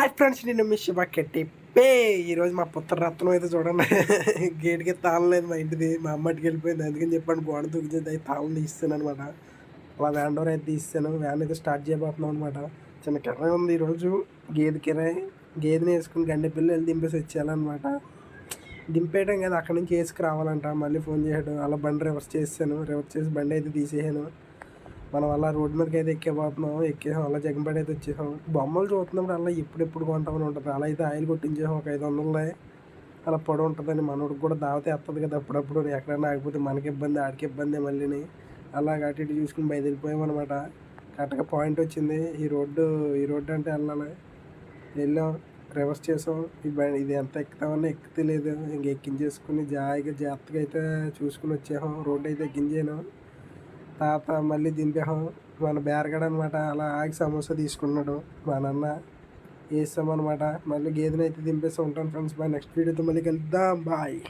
Hi friends నేను మీ Shiva కెట్టి. Pay ఈరోజు మా పుత్ర రత్నం అయితే చూడండి. గేట్కి తాళలేదు మా ఇంటిది. మా అమ్మటికి వెళ్ళిపోయింది. అందుకని చెప్పండి గోడ దూకింది అయితే తాళం తీస్తాను అనమాట అలా వ్యాన్ డోర్ అయితే తీస్తాను. వ్యాన్ అయితే స్టార్ట్ చేయబోతున్నాం అనమాట చిన్న కిరాయి ఉంది ఈరోజు. గేదె కిరాయి. గేదెని వేసుకుని గండి పిల్లలు వెళ్ళి దింపేసి వచ్చేయాలన్నమాట. దింపేయడం కదా అక్కడి నుంచి వేసుకురావాలంట. మళ్ళీ ఫోన్ చేయడం అలా బండి రివర్స్ చేసాను రివర్స్ చేసి బండి అయితే తీసేసాను మనం అలా రోడ్డు మీదకి అయితే ఎక్కేపోతున్నాం ఎక్కేసాం అలా జగన్పేట అయితే వచ్చేసాం. బొమ్మలు చూస్తున్నప్పుడు అలా ఎప్పుడెప్పుడు కొంటామని ఉంటుంది. అలా అయితే ఆయిల్ కొట్టించేసాం ఒక ఐదు వందలే అలా పొడవు ఉంటుందని మనోడికి కూడా దావతే వేస్తుంది కదా అప్పుడప్పుడు. ఎక్కడైనా ఆగిపోతే మనకి ఇబ్బంది ఆడికి ఇబ్బంది మళ్ళీని. అలా అటు ఇటు చూసుకుని బయలుదేరిపోయాం అనమాట కరెక్ట్గా పాయింట్ వచ్చింది. ఈ రోడ్డు ఈ రోడ్డు అంటే వెళ్ళాలి. వెళ్ళాం రివర్స్ చేసాం. ఈ బండి ఇది ఎంత ఎక్కుతామని ఎక్కలేదు ఇంక ఎక్కించేసుకుని జాయిగా జాగ్రత్తగా అయితే చూసుకుని వచ్చేసాం. రోడ్డు అయితే ఎక్కించాను తాత మళ్ళీ దింపాం మన బేరగడ అనమాట అలా ఆగి సమోసా తీసుకున్నాడు. మా నాన్న వేస్తామన్నమాట మళ్ళీ గేదెనైతే అయితే దింపేసి ఉంటాను ఫ్రెండ్స్. బాయ్ నెక్స్ట్ వీడియోతో మళ్ళీ కలుద్దాం. బాయ్.